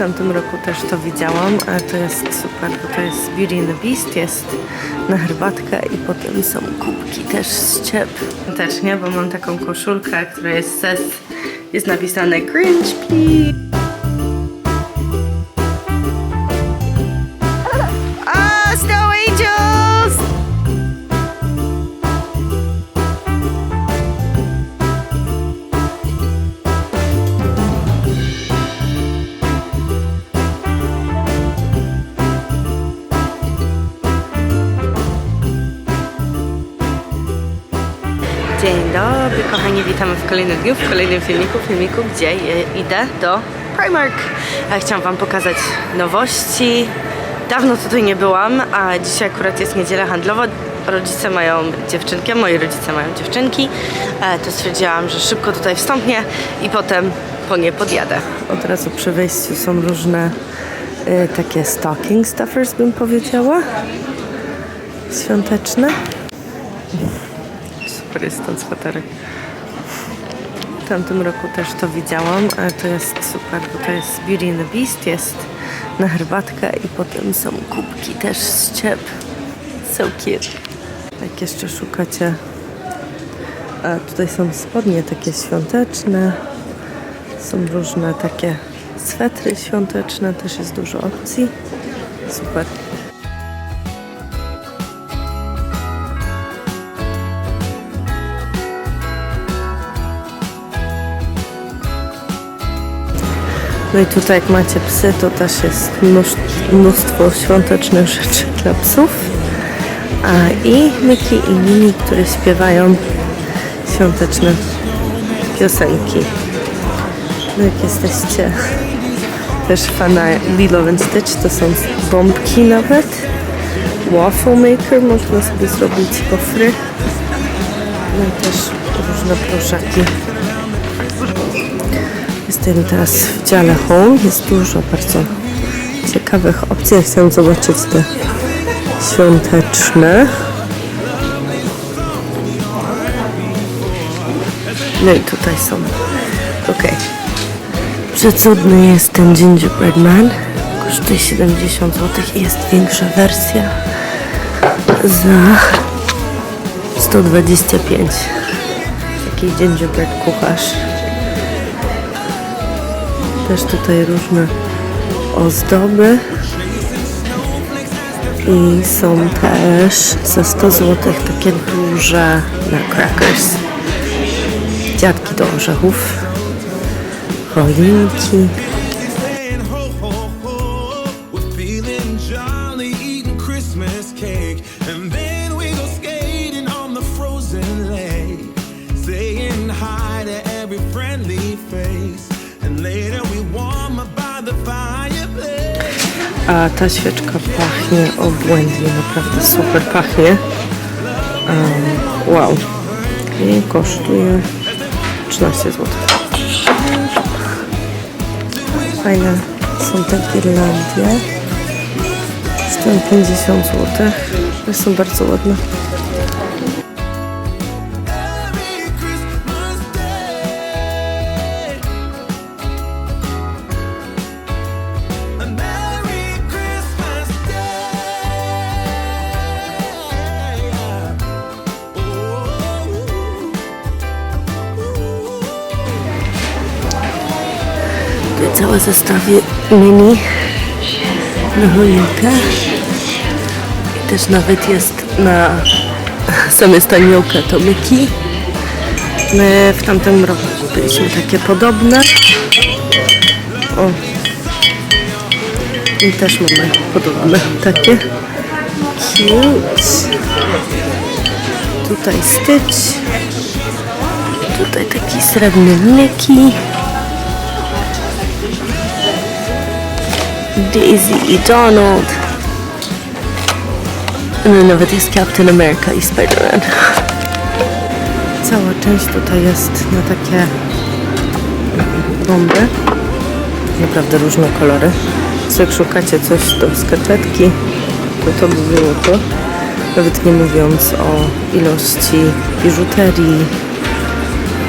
tamtym roku też to widziałam, ale to jest super, bo to jest Beauty and the Beast, jest na herbatkę i potem są kubki też z ciep. Też nie, bo mam taką koszulkę, która jest ses, jest napisane Grinch please. Dobry kochani, witamy w kolejnym dniu, w kolejnym filmiku, filmiku, gdzie e, idę do Primark. A chciałam wam pokazać nowości. Dawno tutaj nie byłam, a dzisiaj akurat jest niedziela handlowa. Rodzice mają dziewczynkę, moi rodzice mają dziewczynki. E, To stwierdziłam, że szybko tutaj wstąpię i potem po nie podjadę. Od razu przy wejściu są różne e, takie stocking stuffers bym powiedziała. Świąteczne. Super jest ten sweterek. W tamtym roku też to widziałam, ale to jest super, bo to jest Beauty and the Beast, jest na herbatkę i potem są kubki też z ciep. So cute. Jak jeszcze szukacie, a tutaj są spodnie takie świąteczne, są różne takie swetry świąteczne, też jest dużo opcji. Super. No i tutaj jak macie psy, to też jest mnóstwo, świątecznych rzeczy dla psów. A i Miki i Mini, które śpiewają świąteczne piosenki. No jak jesteście też fana Lilo Stitch, to są bombki nawet. Waffle maker, można sobie zrobić gofry. No i też różne proszaki. Jestem teraz w dziale Home. Jest dużo bardzo ciekawych opcji. Chciałam zobaczyć te świąteczne. No i tutaj są. Ok. Przecudny jest ten Gingerbread Man. Kosztuje 70 zł i jest większa wersja za 125. Taki gingerbread kucharz. Też tutaj różne ozdoby. I są też za 100 zł takie duże na crackers. Dziadki do orzechów. Choinki. A ta świeczka pachnie obłędnie, naprawdę super pachnie. Um, wow. I kosztuje 13 zł. Fajne są te girlandia. Kosztują 50 zł. Są bardzo ładne. Zestawie mini na choinkę. I też nawet jest na same staniołka to myki. My w tamtym roku kupiliśmy takie podobne. O. I też mamy podobne takie. Cute. Tutaj Stitch. Tutaj taki srebrny Mickey. Daisy i Donald. No nawet jest Captain America i Spider-Man. Cała część tutaj jest na takie bomby. Naprawdę różne kolory. Więc jak szukacie coś do skarpetki, to to by było to. Nawet nie mówiąc o ilości biżuterii,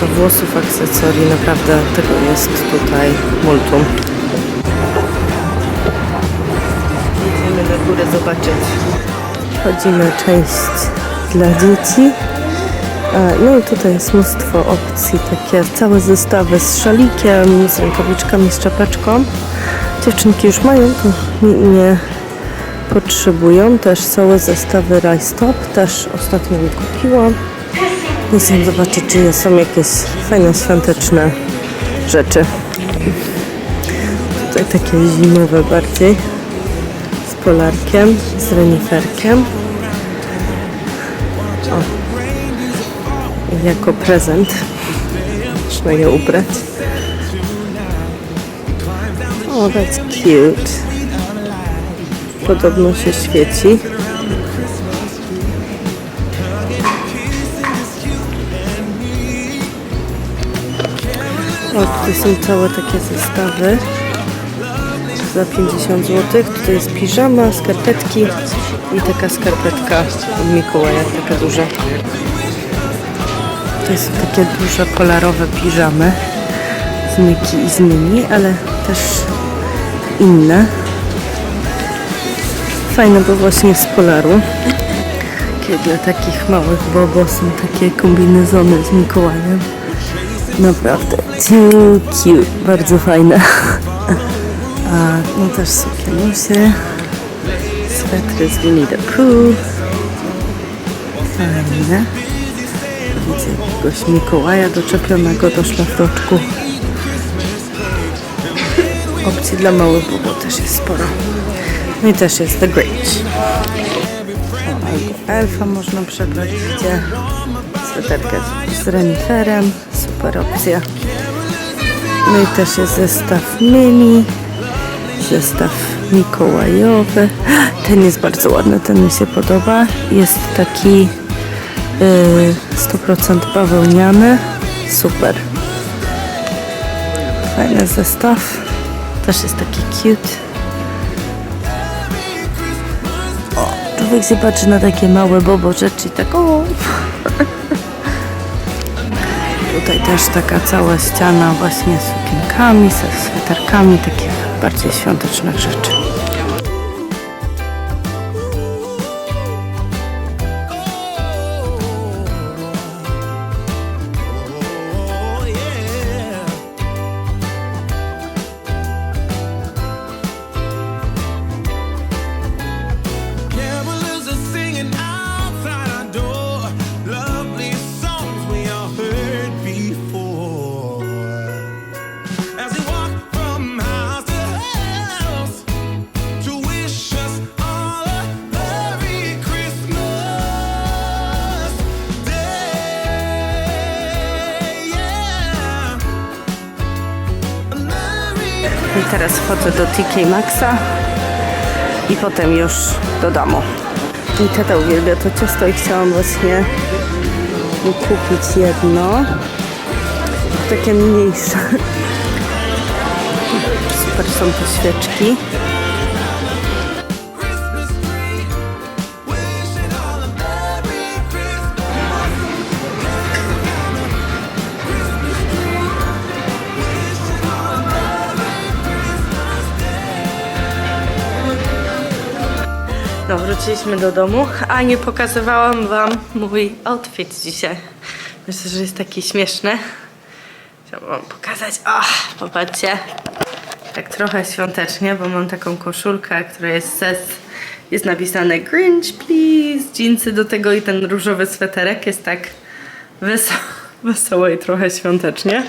do włosów, akcesorii. Naprawdę tego jest tutaj multum. Zobaczyć. Wchodzimy część dla dzieci. A, No i tutaj jest mnóstwo opcji, takie całe zestawy z szalikiem, z rękawiczkami, z czapeczką. Dziewczynki już mają, to nie, nie potrzebują. Też całe zestawy Rice Top, też ostatnio mi kupiłam. I chcę zobaczyć, czy są jakieś fajne, świąteczne rzeczy. Tutaj takie zimowe bardziej. Polarkiem, z reniferkiem. O. Jako prezent. Można je ubrać. O, that's cute. Podobno się świeci. O, tutaj są całe takie zestawy za 50 zł. Tutaj jest piżama, skarpetki i taka skarpetka od Mikołaja, taka duża. To są takie duże, kolorowe piżamy z Miki i z Mini, ale też inne. Fajne, bo właśnie z polaru. Takie dla takich małych bobo są takie kombinezony z Mikołajem. Naprawdę too cute, bardzo fajne. A no też sukienusie, swetry z Winnie the Pooh. Fajne. Widzę jakiegoś Mikołaja doczepionego do szlafroczku. Opcji dla małych bobo też jest sporo. No i też jest The Grinch. Albo elfa można przebrać, gdzie sweterkę z reniferem, super opcja. No i też jest zestaw mini, zestaw mikołajowy. Ten jest bardzo ładny, ten mi się podoba. Jest taki y, 100% bawełniany, super. Fajny zestaw, też jest taki cute. Człowiek się patrzy na takie małe bobo rzeczy tak o. Tutaj też taka cała ściana właśnie z sukienkami, ze sweterkami, takich bardziej świątecznych rzeczy. I teraz wchodzę do TK Maxa i potem już do domu. I tata uwielbia to ciasto i chciałam właśnie kupić jedno. Takie mniejsze. Super są te świeczki. Wróciliśmy do domu, a nie pokazywałam Wam mój outfit dzisiaj. Myślę, że jest taki śmieszny. Chciałam Wam pokazać. O, popatrzcie. Tak trochę świątecznie, bo mam taką koszulkę, która jest ze, jest napisane Grinch, please. Dżinsy do tego i ten różowy sweterek jest tak wesoło i trochę świątecznie.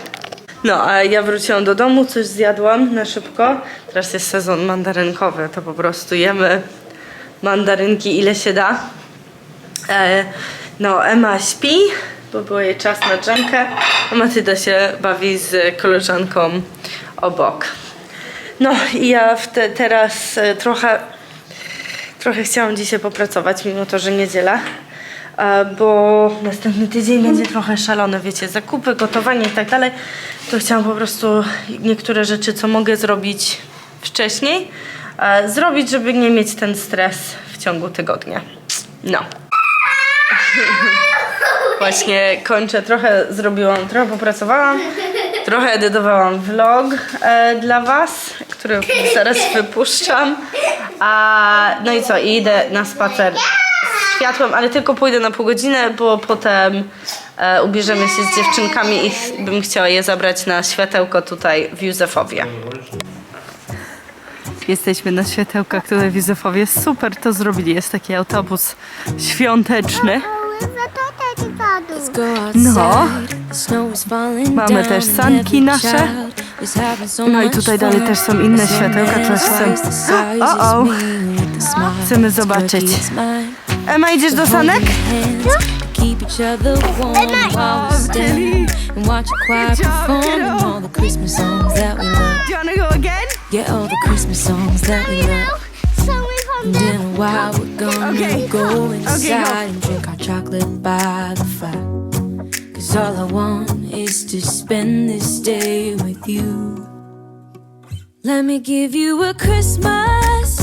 No, a ja wróciłam do domu, coś zjadłam na szybko. Teraz jest sezon mandarynkowy, to po prostu jemy mandarynki ile się da. E, no, Emma śpi, bo był jej czas na drzemkę, a Matyda się bawi z koleżanką obok. No i ja te, teraz e, trochę, trochę chciałam dzisiaj popracować, mimo to, że niedziela. E, bo następny tydzień będzie trochę szalony, wiecie, zakupy, gotowanie i tak dalej, to chciałam po prostu niektóre rzeczy, co mogę zrobić wcześniej, zrobić, żeby nie mieć ten stres w ciągu tygodnia. No. Właśnie kończę, trochę zrobiłam, trochę popracowałam, trochę edytowałam vlog e, dla Was, który zaraz wypuszczam, A, no i co, i idę na spacer z światłem, ale tylko pójdę na pół godziny, bo potem e, ubierzemy się z dziewczynkami i ch- bym chciała je zabrać na światełko tutaj w Józefowie. Jesteśmy na światełkach tutaj w Józefowie. Super to zrobili. Jest taki autobus świąteczny. No. Mamy też sanki nasze. No i tutaj dalej też są inne światełka, które chcę- chcę. O-o. Chcemy zobaczyć. Ema, idziesz do sanek? Keep each other warm while we stand and watch a choir perform all the Christmas songs that we love. Do you wanna go again? Yeah, all the Christmas songs that we love. And in a while we're gonna Okay. go inside go. and drink our chocolate by the fire. Cause all I want is to spend this day with you. Let me give you a Christmas,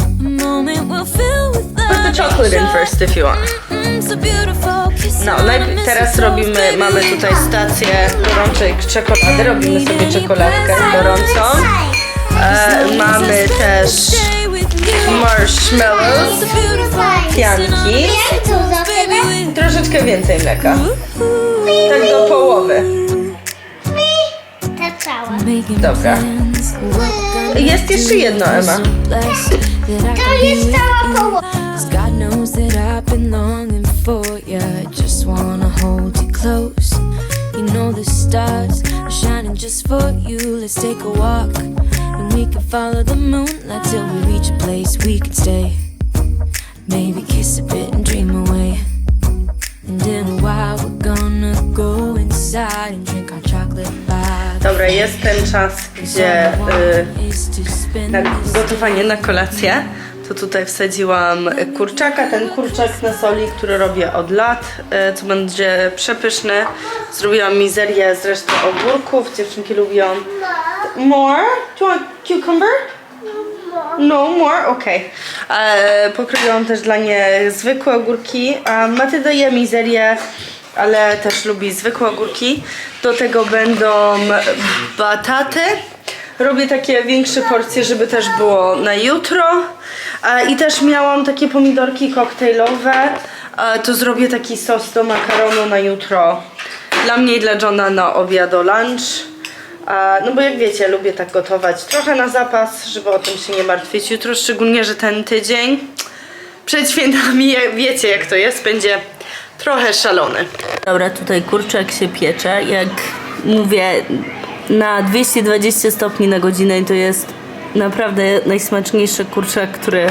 a moment we'll fill with Put the chocolate in first if you want. It's a beautiful kiss No, on najpierw teraz robimy, mamy tutaj stację gorącej czekolady, robimy sobie czekoladkę gorącą. E, mamy też marshmallows, pianki, troszeczkę więcej mleka. Tak do połowy. Dobra. Jest jeszcze jedno. Emma. I can be with you. 'Cause God knows that I've been longing for you. I just wanna hold you close. You know the stars are shining just for you. Let's take a walk follow the moonlight till we reach a place we can stay. Maybe kiss a bit and dream away. And in a while we're gonna go inside and drink our chocolate by the Dobra, jest ten czas, gdzie y, na gotowanie na kolację, to tutaj wsadziłam kurczaka, ten kurczak na soli, który robię od lat, y, co będzie przepyszny. Zrobiłam mizerię z resztą ogórków, dziewczynki lubią. More? Do you want cucumber? No more, okej. Okay. Pokroiłam też dla nie zwykłe ogórki. A Matylda je mizerię, ale też lubi zwykłe ogórki. Do tego będą bataty. Robię takie większe porcje, żeby też było na jutro. I też miałam takie pomidorki koktajlowe. To zrobię taki sos do makaronu na jutro. Dla mnie i dla Johna na obiad o lunch. No bo jak wiecie, lubię tak gotować trochę na zapas, żeby o tym się nie martwić jutro, szczególnie, że ten tydzień przed świętami, wiecie jak to jest, będzie trochę szalony. Dobra, tutaj kurczak się piecze, jak mówię, na 220 stopni na godzinę to jest naprawdę najsmaczniejszy kurczak, który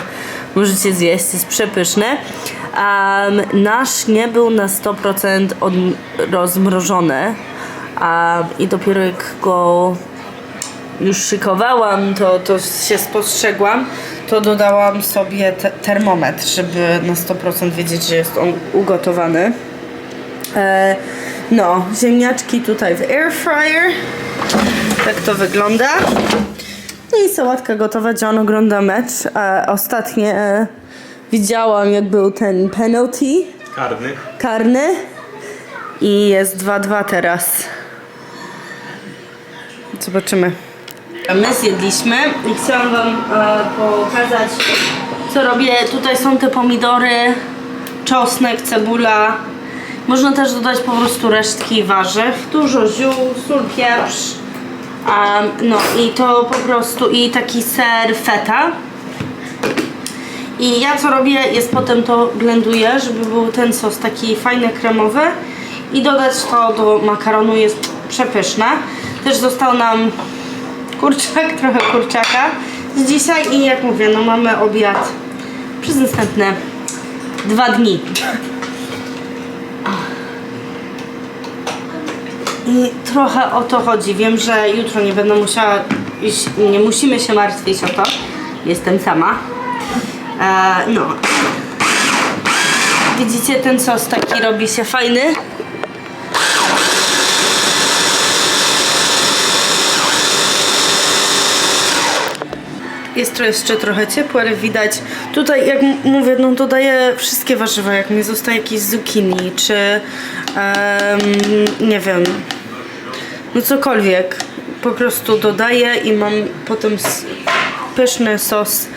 możecie zjeść, jest przepyszny. Um, nasz nie był na 100% od, rozmrożony, a, I dopiero jak go już szykowałam, to, to się spostrzegłam, to dodałam sobie te, termometr, żeby na 100% wiedzieć, że jest on ugotowany. E, no, ziemniaczki tutaj w air fryer. Tak to wygląda. No i sałatka gotowa, John ogląda mecz. E, ostatnie e, widziałam, jak był ten penalty Karny. karny i jest 2-2 teraz. Zobaczymy. A my zjedliśmy i chciałam wam e, pokazać co robię. Tutaj są te pomidory, czosnek, cebula. Można też dodać po prostu resztki warzyw. Dużo ziół, sól, pieprz. A, no i to po prostu i taki ser feta. I ja co robię, jest potem to blenduję, żeby był ten sos taki fajny, kremowy i dodać to do makaronu jest przepyszne. Też został nam kurczak, trochę kurczaka z dzisiaj i jak mówię, no mamy obiad przez następne dwa dni. I trochę o to chodzi. Wiem, że jutro nie będę musiała iść, nie musimy się martwić o to. Jestem sama. E, no. Widzicie, ten sos taki robi się fajny. Jest jeszcze trochę ciepłe, ale widać. Tutaj, jak mówię, no dodaję wszystkie warzywa. Jak mi zostaje jakieś zucchini, czy em, nie wiem, no cokolwiek. Po prostu dodaję i mam potem pyszny sos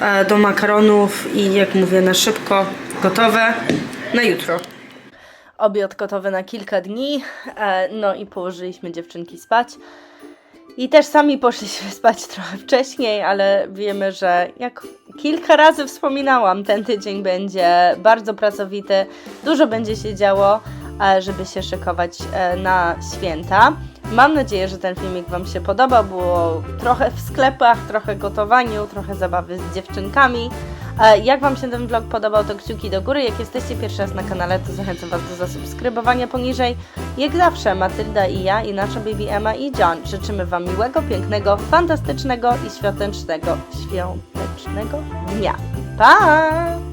e, do makaronów i jak mówię na szybko, gotowe na jutro. Obiad gotowy na kilka dni, e, no i położyliśmy dziewczynki spać. I też sami poszliśmy spać trochę wcześniej, ale wiemy, że jak kilka razy wspominałam, ten tydzień będzie bardzo pracowity, dużo będzie się działo, e, żeby się szykować na święta. Mam nadzieję, że ten filmik Wam się podobał. Było trochę w sklepach, trochę gotowaniu, trochę zabawy z dziewczynkami. E, Jak Wam się ten vlog podobał, to kciuki do góry. Jak jesteście pierwszy raz na kanale, to zachęcam Was do zasubskrybowania poniżej. Jak zawsze, Matylda i ja, i nasza baby Emma i John życzymy Wam miłego, pięknego, fantastycznego i świątecznego, świątecznego dnia. Pa!